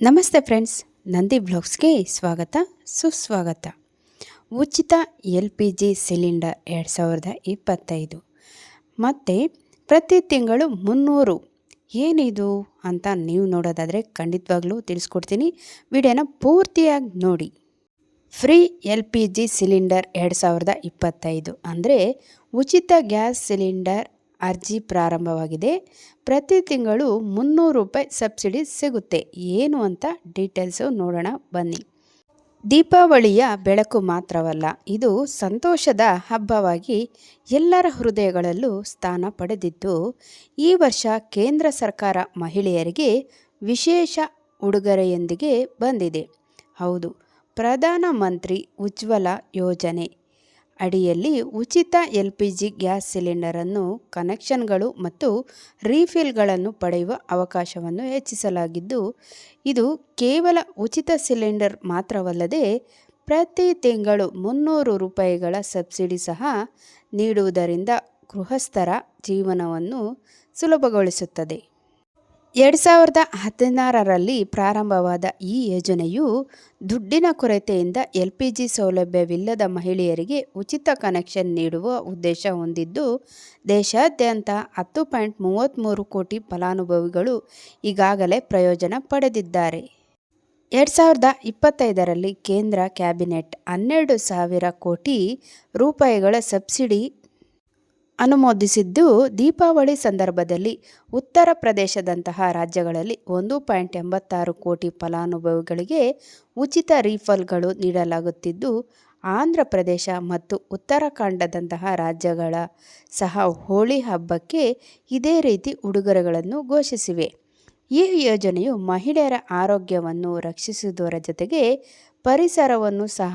ನಮಸ್ತೆ ಫ್ರೆಂಡ್ಸ್, ನಂದಿ ಬ್ಲಾಗ್ಸ್ಗೆ ಸ್ವಾಗತ, ಸುಸ್ವಾಗತ. ಉಚಿತ ಎಲ್ ಪಿ ಜಿ ಸಿಲಿಂಡರ್ ಎರಡು ಸಾವಿರದ ಇಪ್ಪತ್ತೈದು. ಮತ್ತು ಪ್ರತಿ ತಿಂಗಳು ಮುನ್ನೂರು. ಏನಿದು ಅಂತ ನೀವು ನೋಡೋದಾದರೆ ಖಂಡಿತವಾಗ್ಲೂ ತಿಳಿಸ್ಕೊಡ್ತೀನಿ. ವಿಡಿಯೋನ ಪೂರ್ತಿಯಾಗಿ ನೋಡಿ. Free L P G cylinder ಎರಡು ಸಾವಿರದ ಇಪ್ಪತ್ತೈದು ಅಂದರೆ ಉಚಿತ ಗ್ಯಾಸ್ ಸಿಲಿಂಡರ್ ಅರ್ಜಿ ಪ್ರಾರಂಭವಾಗಿದೆ. ಪ್ರತಿ ತಿಂಗಳು ಮುನ್ನೂರು ರೂಪಾಯಿ ಸಬ್ಸಿಡಿ ಸಿಗುತ್ತೆ. ಏನು ಅಂತ ಡೀಟೇಲ್ಸು ನೋಡೋಣ, ಬನ್ನಿ. ದೀಪಾವಳಿಯ ಬೆಳಕು ಮಾತ್ರವಲ್ಲ, ಇದು ಸಂತೋಷದ ಹಬ್ಬವಾಗಿ ಎಲ್ಲರ ಹೃದಯಗಳಲ್ಲೂ ಸ್ಥಾನ ಪಡೆದಿದ್ದು, ಈ ವರ್ಷ ಕೇಂದ್ರ ಸರ್ಕಾರ ಮಹಿಳೆಯರಿಗೆ ವಿಶೇಷ ಉಡುಗೊರೆಯೊಂದಿಗೆ ಬಂದಿದೆ. ಹೌದು ಪ್ರಧಾನಮಂತ್ರಿ ಉಜ್ವಲ ಯೋಜನೆ ಅಡಿಯಲ್ಲಿ ಉಚಿತ ಎಲ್ ಪಿ ಜಿ ಗ್ಯಾಸ್ ಸಿಲಿಂಡರನ್ನು, ಕನೆಕ್ಷನ್ಗಳು ಮತ್ತು ರೀಫಿಲ್ಗಳನ್ನು ಪಡೆಯುವ ಅವಕಾಶವನ್ನು ಹೆಚ್ಚಿಸಲಾಗಿದ್ದು, ಇದು ಕೇವಲ ಉಚಿತ ಸಿಲಿಂಡರ್ ಮಾತ್ರವಲ್ಲದೆ ಪ್ರತಿ ತಿಂಗಳು ಮುನ್ನೂರು ರೂಪಾಯಿಗಳ ಸಬ್ಸಿಡಿ ಸಹ ನೀಡುವುದರಿಂದ ಗೃಹಸ್ಥರ ಜೀವನವನ್ನು ಸುಲಭಗೊಳಿಸುತ್ತದೆ. ಎರಡು ಸಾವಿರದ ಹದಿನಾರರಲ್ಲಿ ಪ್ರಾರಂಭವಾದ ಈ ಯೋಜನೆಯು ದುಡ್ಡಿನ ಕೊರತೆಯಿಂದ ಎಲ್ ಪಿ ಜಿ ಸೌಲಭ್ಯವಿಲ್ಲದ ಮಹಿಳೆಯರಿಗೆ ಉಚಿತ ಕನೆಕ್ಷನ್ ನೀಡುವ ಉದ್ದೇಶ ಹೊಂದಿದ್ದು, ದೇಶಾದ್ಯಂತ ಹತ್ತು ಪಾಯಿಂಟ್ ಮೂವತ್ತ್ಮೂರು ಕೋಟಿ ಫಲಾನುಭವಿಗಳು ಈಗಾಗಲೇ ಪ್ರಯೋಜನ ಪಡೆದಿದ್ದಾರೆ. ಎರಡು ಸಾವಿರದ ಇಪ್ಪತ್ತೈದರಲ್ಲಿ ಕೇಂದ್ರ ಕ್ಯಾಬಿನೆಟ್ ಹನ್ನೆರಡು ಸಾವಿರ ಕೋಟಿ ರೂಪಾಯಿಗಳ ಸಬ್ಸಿಡಿ ಅನುಮೋದಿಸಿದ್ದು ದೀಪಾವಳಿ ಸಂದರ್ಭದಲ್ಲಿ ಉತ್ತರ ಪ್ರದೇಶದಂತಹ ರಾಜ್ಯಗಳಲ್ಲಿ ಒಂದು ಪಾಯಿಂಟ್ ಎಂಬತ್ತಾರು ಕೋಟಿ ಫಲಾನುಭವಿಗಳಿಗೆ ಉಚಿತ ರೀಫಲ್ಗಳು ನೀಡಲಾಗುತ್ತಿದ್ದು, ಆಂಧ್ರ ಪ್ರದೇಶ ಮತ್ತು ಉತ್ತರಾಖಂಡದಂತಹ ರಾಜ್ಯಗಳ ಸಹ ಹೋಳಿ ಹಬ್ಬಕ್ಕೆ ಇದೇ ರೀತಿ ಉಡುಗೊರೆಗಳನ್ನು ಘೋಷಿಸಿವೆ. ಈ ಯೋಜನೆಯು ಮಹಿಳೆಯರ ಆರೋಗ್ಯವನ್ನು ರಕ್ಷಿಸುವುದರ ಜೊತೆಗೆ ಪರಿಸರವನ್ನು ಸಹ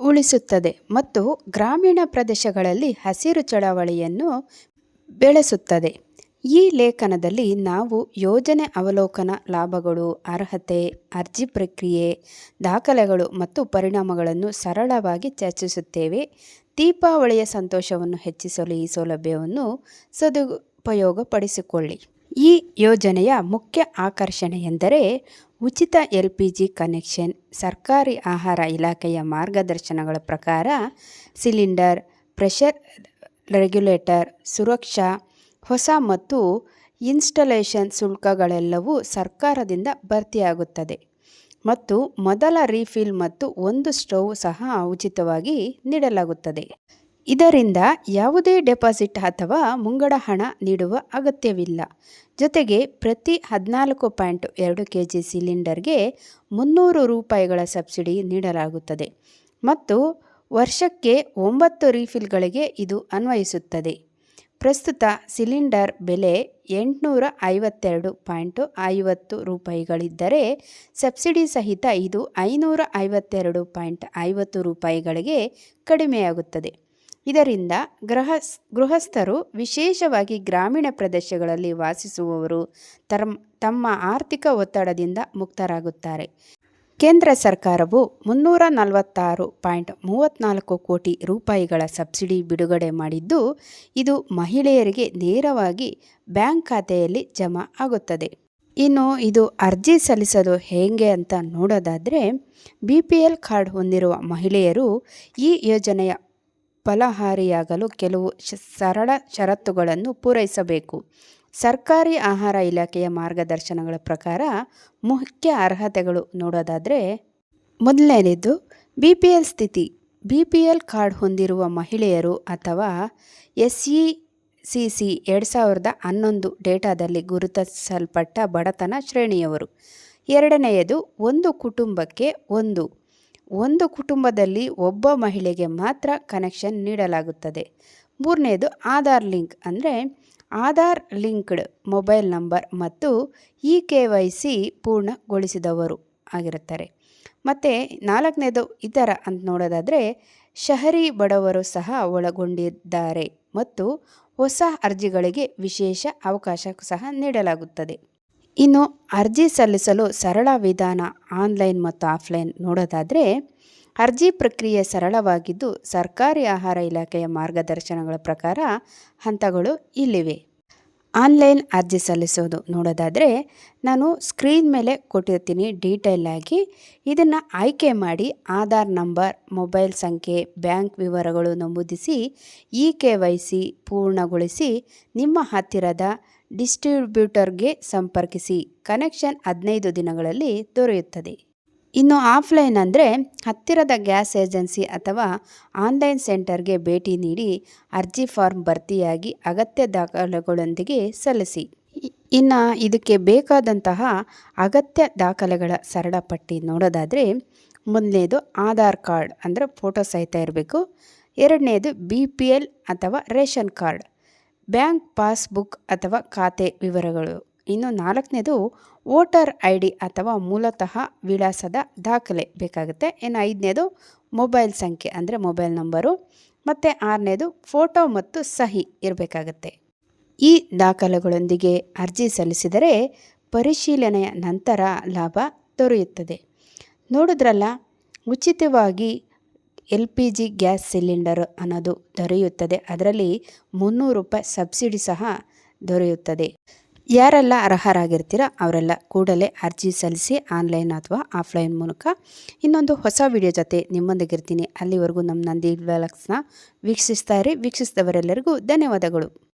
ಉಳಿಸುತ್ತದೆ ಮತ್ತು ಗ್ರಾಮೀಣ ಪ್ರದೇಶಗಳಲ್ಲಿ ಹಸಿರು ಚಳವಳಿಯನ್ನು ಬೆಳೆಸುತ್ತದೆ. ಈ ಲೇಖನದಲ್ಲಿ ನಾವು ಯೋಜನೆ ಅವಲೋಕನ ಲಾಭಗಳು, ಅರ್ಹತೆ, ಅರ್ಜಿ ಪ್ರಕ್ರಿಯೆ, ದಾಖಲೆಗಳು ಮತ್ತು ಪರಿಣಾಮಗಳನ್ನು ಸರಳವಾಗಿ ಚರ್ಚಿಸುತ್ತೇವೆ. ದೀಪಾವಳಿಯ ಸಂತೋಷವನ್ನು ಹೆಚ್ಚಿಸಲು ಈ ಸೌಲಭ್ಯವನ್ನು ಸದುಪಯೋಗಪಡಿಸಿಕೊಳ್ಳಿ. ಈ ಯೋಜನೆಯ ಮುಖ್ಯ ಆಕರ್ಷಣೆ ಎಂದರೆ ಉಚಿತ ಎಲ್ ಪಿ ಜಿ ಕನೆಕ್ಷನ್, ಸರ್ಕಾರಿ ಆಹಾರ ಇಲಾಖೆಯ ಮಾರ್ಗದರ್ಶನಗಳ ಪ್ರಕಾರ ಸಿಲಿಂಡರ್, ಪ್ರೆಷರ್ ರೆಗ್ಯುಲೇಟರ್, ಸುರಕ್ಷಾ, ಹೊಸ ಮತ್ತು ಇನ್ಸ್ಟಲೇಷನ್ ಶುಲ್ಕಗಳೆಲ್ಲವೂ ಸರ್ಕಾರದಿಂದ ಭರ್ತಿಯಾಗುತ್ತದೆ ಮತ್ತು ಮೊದಲ ರೀಫಿಲ್ ಮತ್ತು ಒಂದು ಸ್ಟೌವ್ ಸಹ ಉಚಿತವಾಗಿ ನೀಡಲಾಗುತ್ತದೆ. ಇದರಿಂದ ಯಾವುದೇ ಡೆಪಾಸಿಟ್ ಅಥವಾ ಮುಂಗಡ ಹಣ ನೀಡುವ ಅಗತ್ಯವಿಲ್ಲ. ಜೊತೆಗೆ ಪ್ರತಿ ಹದಿನಾಲ್ಕು ಪಾಯಿಂಟ್ ಎರಡು ಕೆ ಜಿ ಸಿಲಿಂಡರ್ಗೆ ಮುನ್ನೂರು ರೂಪಾಯಿಗಳ ಸಬ್ಸಿಡಿ ನೀಡಲಾಗುತ್ತದೆ ಮತ್ತು ವರ್ಷಕ್ಕೆ ಒಂಬತ್ತು ರೀಫಿಲ್ಗಳಿಗೆ ಇದು ಅನ್ವಯಿಸುತ್ತದೆ. ಪ್ರಸ್ತುತ ಸಿಲಿಂಡರ್ ಬೆಲೆ ಎಂಟುನೂರ ಐವತ್ತೆರಡು ಪಾಯಿಂಟು ಐವತ್ತು ರೂಪಾಯಿಗಳಿದ್ದರೆ ಸಬ್ಸಿಡಿ ಸಹಿತ ಇದು ಐನೂರ ಐವತ್ತೆರಡು ಪಾಯಿಂಟ್ ಐವತ್ತು ರೂಪಾಯಿಗಳಿಗೆ ಕಡಿಮೆಯಾಗುತ್ತದೆ. ಇದರಿಂದ ಗೃಹ ಗೃಹಸ್ಥರು ವಿಶೇಷವಾಗಿ ಗ್ರಾಮೀಣ ಪ್ರದೇಶಗಳಲ್ಲಿ ವಾಸಿಸುವವರು ತರ್ಮ್, ತಮ್ಮ ಆರ್ಥಿಕ ಒತ್ತಡದಿಂದ ಮುಕ್ತರಾಗುತ್ತಾರೆ. ಕೇಂದ್ರ ಸರ್ಕಾರವು ಮುನ್ನೂರ ನಲವತ್ತಾರು ಪಾಯಿಂಟ್ ಮೂವತ್ತ್ನಾಲ್ಕು ಕೋಟಿ ರೂಪಾಯಿಗಳ ಸಬ್ಸಿಡಿ ಬಿಡುಗಡೆ ಮಾಡಿದ್ದು, ಇದು ಮಹಿಳೆಯರಿಗೆ ನೇರವಾಗಿ ಬ್ಯಾಂಕ್ ಖಾತೆಯಲ್ಲಿ ಜಮಾ ಆಗುತ್ತದೆ. ಇನ್ನು ಇದು ಅರ್ಜಿ ಸಲ್ಲಿಸೋದು ಹೇಗೆ ಅಂತ ನೋಡೋದಾದರೆ, ಬಿ ಪಿ ಎಲ್ ಕಾರ್ಡ್ ಹೊಂದಿರುವ ಮಹಿಳೆಯರು ಈ ಯೋಜನೆಯ ಫಲಹಾರಿಯಾಗಲು ಕೆಲವು ಸರಳ ಷರತ್ತುಗಳನ್ನು ಪೂರೈಸಬೇಕು. ಸರ್ಕಾರಿ ಆಹಾರ ಇಲಾಖೆಯ ಮಾರ್ಗದರ್ಶನಗಳ ಪ್ರಕಾರ ಮುಖ್ಯ ಅರ್ಹತೆಗಳು ನೋಡೋದಾದರೆ ಮೊದಲನೇದು ಬಿ ಪಿ ಎಲ್ ಸ್ಥಿತಿ. ಬಿ ಪಿ ಎಲ್ ಕಾರ್ಡ್ ಹೊಂದಿರುವ ಮಹಿಳೆಯರು ಅಥವಾ ಎಸ್ ಇ ಸಿ ಸಿ ಎರಡು ಸಾವಿರದ ಹನ್ನೊಂದು ಡೇಟಾದಲ್ಲಿ ಗುರುತಿಸಲ್ಪಟ್ಟ ಬಡತನ ಶ್ರೇಣಿಯವರು. ಎರಡನೆಯದು, ಒಂದು ಕುಟುಂಬಕ್ಕೆ ಒಂದು. ಒಂದು ಕುಟುಂಬದಲ್ಲಿ ಒಬ್ಬ ಮಹಿಳೆಗೆ ಮಾತ್ರ ಕನೆಕ್ಷನ್ ನೀಡಲಾಗುತ್ತದೆ. ಮೂರನೇದು ಆಧಾರ್ ಲಿಂಕ್ ಅಂದರೆ ಆಧಾರ್ ಲಿಂಕ್ಡ್ ಮೊಬೈಲ್ ನಂಬರ್ ಮತ್ತು ಇ ಕೆ ವೈ ಸಿ ಪೂರ್ಣಗೊಳಿಸಿದವರು ಆಗಿರುತ್ತಾರೆ. ಮತ್ತು ನಾಲ್ಕನೇದು ಇತರ ಅಂತ ನೋಡೋದಾದರೆ ಶಹರಿ ಬಡವರು ಸಹ ಒಳಗೊಂಡಿದ್ದಾರೆ ಮತ್ತು ಹೊಸ ಅರ್ಜಿಗಳಿಗೆ ವಿಶೇಷ ಅವಕಾಶ ಸಹ ನೀಡಲಾಗುತ್ತದೆ. ಇನ್ನು ಅರ್ಜಿ ಸಲ್ಲಿಸಲು ಸರಳ ವಿಧಾನ ಆನ್ಲೈನ್ ಮತ್ತು ಆಫ್ಲೈನ್ ನೋಡೋದಾದರೆ, ಅರ್ಜಿ ಪ್ರಕ್ರಿಯೆ ಸರಳವಾಗಿದ್ದು ಸರ್ಕಾರಿ ಆಹಾರ ಇಲಾಖೆಯ ಮಾರ್ಗದರ್ಶನಗಳ ಪ್ರಕಾರ ಹಂತಗಳು ಇಲ್ಲಿವೆ. ಆನ್ಲೈನ್ ಅರ್ಜಿ ಸಲ್ಲಿಸೋದು ನೋಡೋದಾದರೆ, ನಾನು ಸ್ಕ್ರೀನ್ ಮೇಲೆ ಕೊಟ್ಟಿರ್ತೀನಿ ಡೀಟೇಲ್ ಆಗಿ, ಇದನ್ನು ಆಯ್ಕೆ ಮಾಡಿ ಆಧಾರ್ ನಂಬರ್, ಮೊಬೈಲ್ ಸಂಖ್ಯೆ, ಬ್ಯಾಂಕ್ ವಿವರಗಳು ನಮೂದಿಸಿ, ಇ ಕೆ ವೈ ಸಿ ಪೂರ್ಣಗೊಳಿಸಿ ನಿಮ್ಮ ಹತ್ತಿರದ ಡಿಸ್ಟ್ರಿಬ್ಯೂಟರ್ಗೆ ಸಂಪರ್ಕಿಸಿ. ಕನೆಕ್ಷನ್ ಹದಿನೈದು ದಿನಗಳಲ್ಲಿ ದೊರೆಯುತ್ತದೆ. ಇನ್ನು ಆಫ್ಲೈನ್ ಅಂದರೆ ಹತ್ತಿರದ ಗ್ಯಾಸ್ ಏಜೆನ್ಸಿ ಅಥವಾ ಆನ್ಲೈನ್ ಸೆಂಟರ್ಗೆ ಭೇಟಿ ನೀಡಿ ಅರ್ಜಿ ಫಾರ್ಮ್ ಭರ್ತಿಯಾಗಿ ಅಗತ್ಯ ದಾಖಲೆಗಳೊಂದಿಗೆ ಸಲ್ಲಿಸಿ. ಇನ್ನು ಇದಕ್ಕೆ ಬೇಕಾದಂತಹ ಅಗತ್ಯ ದಾಖಲೆಗಳ ಸರಳ ಪಟ್ಟಿ ನೋಡೋದಾದರೆ ಮೊದಲನೇದು ಆಧಾರ್ ಕಾರ್ಡ್ ಅಂದರೆ ಫೋಟೋ ಸಹಿತ ಇರಬೇಕು. ಎರಡನೇದು ಬಿ ಪಿ ಎಲ್ ಅಥವಾ ರೇಷನ್ ಕಾರ್ಡ್. ಬ್ಯಾಂಕ್ ಪಾಸ್ಬುಕ್ ಅಥವಾ ಖಾತೆ ವಿವರಗಳು. ಇನ್ನು ನಾಲ್ಕನೇದು ವೋಟರ್ ಐ ಡಿ ಅಥವಾ ಮೂಲತಃ ವಿಳಾಸದ ದಾಖಲೆ ಬೇಕಾಗುತ್ತೆ. ಇನ್ನು ಐದನೇದು ಮೊಬೈಲ್ ಸಂಖ್ಯೆ ಅಂದರೆ ಮೊಬೈಲ್ ನಂಬರು. ಮತ್ತು ಆರನೇದು ಫೋಟೋ ಮತ್ತು ಸಹಿ ಇರಬೇಕಾಗತ್ತೆ. ಈ ದಾಖಲೆಗಳೊಂದಿಗೆ ಅರ್ಜಿ ಸಲ್ಲಿಸಿದರೆ ಪರಿಶೀಲನೆಯ ನಂತರ ಲಾಭ ದೊರೆಯುತ್ತದೆ. ನೋಡಿದ್ರಲ್ಲ, ಉಚಿತವಾಗಿ L P G gas cylinder ಅನ್ನೋದು ದೊರೆಯುತ್ತದೆ. ಅದರಲ್ಲಿ ಮುನ್ನೂರು ರೂಪಾಯಿ ಸಬ್ಸಿಡಿ ಸಹ ದೊರೆಯುತ್ತದೆ. ಯಾರೆಲ್ಲ ಅರ್ಹರಾಗಿರ್ತೀರೋ ಅವರೆಲ್ಲ ಕೂಡಲೇ ಅರ್ಜಿ ಸಲ್ಲಿಸಿ ಆನ್ಲೈನ್ ಅಥವಾ ಆಫ್ಲೈನ್ ಮೂಲಕ. ಇನ್ನೊಂದು ಹೊಸ ವಿಡಿಯೋ ಜೊತೆ ನಿಮ್ಮೊಂದಿಗಿರ್ತೀನಿ ಅಲ್ಲಿವರೆಗೂ ನಮ್ಮ ನಂದಿ ವ್ಯಾಲಕ್ಸ್ನ ವೀಕ್ಷಿಸ್ತಾ ಇರಿ. ವೀಕ್ಷಿಸಿದವರೆಲ್ಲರಿಗೂ ಧನ್ಯವಾದಗಳು.